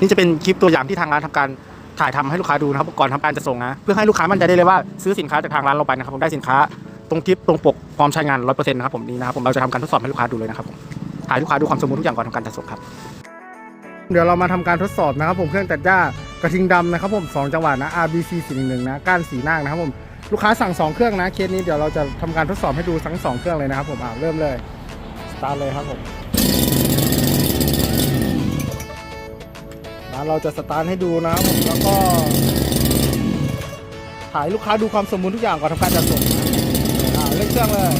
นี่จะเป็นคลิปตัวอย่างที่ทางร้านทำการถ่ายทำให้ลูกค้าดูนะครับก่อนทำการจะส่งนะ เพื่อให้ลูกค้ามั่นใจได้เลยว่าซื้อสินค้าจากทางร้านเราไปนะครับผมได้สินค้าตรงคลิปตรงปกพร้อมใช้งานร้อยเปอร์เซ็นต์นะครับผมนี่นะครับผมเราจะทำการทดสอบให้ลูกค้าดูเลยนะครับผมถ่ายลูกค้าดูความสมบูรณ์ทุกอย่างก่อนทำการจัดส่งครับ เดี๋ยวเรามาทำการทดสอบนะครับผมเครื่องตัดหญ้ากระทิงดำนะครับผม2จังหวะนะ RBC 411นะก้านสีนางนะครับผมลูกค้าสั่ง 2 เครื่องนะเคสนี้เดี๋ยวเราจะทำการทดสอบให้ดูทั้ง 2 เครื่องเลยนะครับผมอ่าเริ่มเลยสตาร์ทเลยครับผม นะเราจะสตาร์ทให้ดูนะครับผมแล้วก็ถ่ายลูกค้าดูความสมบูรณ์ทุกอย่างก่อนทำการจัดส่งนะเร่งเครื่องเลย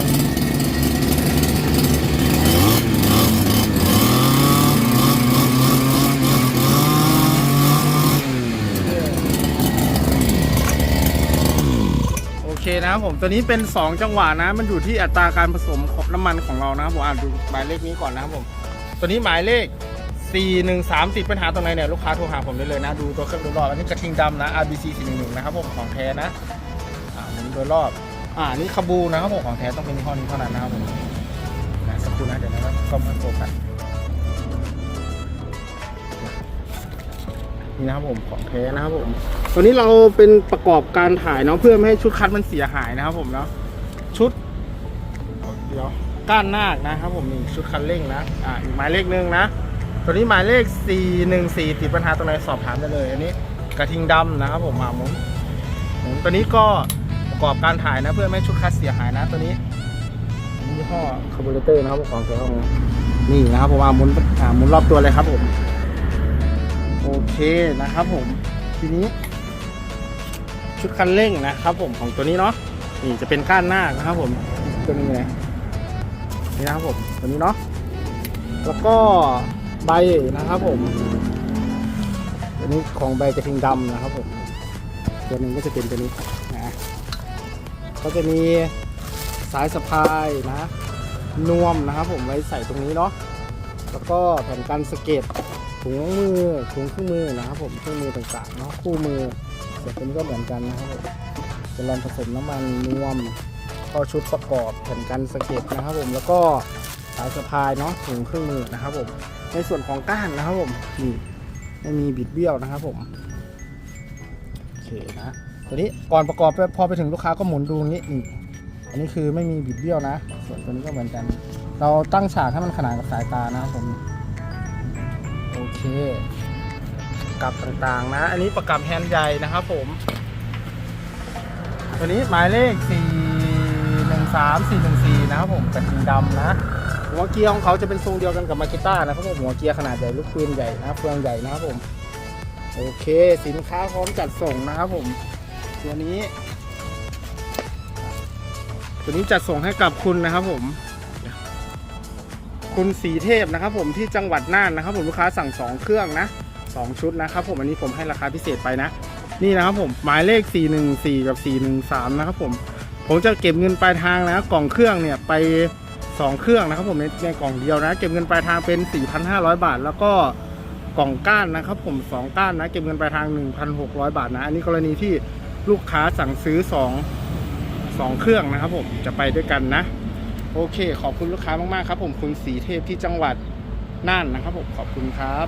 โอเคนะครับผมตัวนี้เป็น 2 จังหวะนะ มันอยู่ที่อัตราการผสมของน้ำมันของเรานะครับผมอ่านดูหมายเลขนี้ก่อนนะครับผม ตัวนี้หมายเลข 413ติดปัญหาตรงไหนเนี่ยลูกค้าโทรหาผมได้เลยนะ ดูตัวเครื่องโดยรอบอันนี้กระทิงดำนะ RBC 411นะครับผมของแท้นะอ่ามุนโดยรอบอ่านี่คาบูนะครับผมของแท้ต้องเป็นยี่ห้อนี้เท่านั้นนะครับผมนะสักครู่นะเดี๋ยวนะครับก็มาโฟกัสนี่นะครับผมของแท้นะครับผมตัวนี้เราเป็นประกอบการถ่ายเนาะเพื่อไม่ให้ชุดคัดมันเสียหายนะครับผมเนาะชุดเดี๋ยวก้านนาคนะครับผมนี่ชุดคันเร่งนะอ่าอีกหมายเลขหนึ่งนะ ตัวนี้หมายเลข 414 ติดปัญหาตรงไหนสอบถามได้เลย อันนี้กระทิงดำนะครับผมมาหมุนหมุนตัวนี้ก็ประกอบการถ่ายนะ เพื่อไม่ให้ชุดคัดเสียหายนะตัวนี้ยี่ห้อคาร์บูเรเตอร์นะครับของแท้ของนี่นะครับผมอาหมุนอาหมุนรอบตัวเลยครับผมโอเคนะครับ ผม ทีนี้ ชุดคันเร่งนะครับ ผมของตัวนี้เนาะนี่จะเป็นก้านหน้านะครับ ผมตัวนี้ไงนี่นะครับผมตัวนี้เนาะแล้วก็ ใบนะครับผมตัวนี้ของใบกระทิงดำนะครับผมตัวหนึ่งก็จะเป็นตัวนี้นะก็จะมีสายสะพายนะนวมนะครับผมไว้ใส่ตรงนี้เนาะแล้วก็แผ่นกันสะเก็ตถุงมือถุงเครื่องมือนะครับผมเครื่องมือต่างๆเนาะคู่มือส่วนตัวนี้ก็เหมือนกันนะครับผมเป็นแรงผสมน้ำมันนวมข้อชุดประกอบแผ่นกันสะเก็ดนะครับผมแล้วก็สายสะพายเนาะถุงเครื่องมือนะครับผม ในส่วนของก้านนะครับผมนี่ไม่มีบิดเบี้ยวนะครับผมโอเคนะตัวนี้ก่อนประกอบพอไปถึงลูกค้าก็หมุนดูนี้นี่อันนี้คือไม่มีบิดเบี้ยวนะ ส่วนตัวนี้ก็เหมือนกัน เราตั้งฉากให้มันขนานกับสายตานะครับผมโอเคกับต่างๆนะ อันนี้ประกับแฮนด์ใหญ่นะครับผม ตัวนี้หมายเลข 413 414 นะครับผมกระทิงดำนะ หัวเกียร์ของเขาจะเป็นทรงเดียวกันกับมากิต้านะครับผมหัวเกียร์ขนาดใหญ่ลูกปืนใหญ่นะเฟืองใหญ่นะครับผมโอเคสินค้าพร้อมจัดส่งนะครับผม ตัวนี้ ตัวนี้จัดส่งให้กับคุณนะครับผม คุณสีเทพนะครับ ผมที่จังหวัดน่านนะครับ ผมลูกค้าสั่ง2เครื่องนะ2ชุดนะครับ ผมอันนี้ผมให้ราคาพิเศษไปนะนี่นะครับผมหมายเลข 414 กับ 413 นะครับผม ผมจะเก็บเงินปลายทางนะกล่องเครื่องเนี่ยไป 2 เครื่องนะครับผมในในกล่องเดียวนะ เก็บเงินปลายทางเป็น 4,500 บาท แล้วก็กล่องก้านนะครับผม 2 ก้านนะเก็บเงินปลายทาง 1,600 บาทนะ อันนี้กรณีที่ลูกค้าสั่งซื้อ 2 2 เครื่องนะครับผมจะไปด้วยกันนะ โอเค ขอบคุณลูกค้ามากๆครับผมคุณสีเทพที่จังหวัดน่านนะครับผมขอบคุณครับ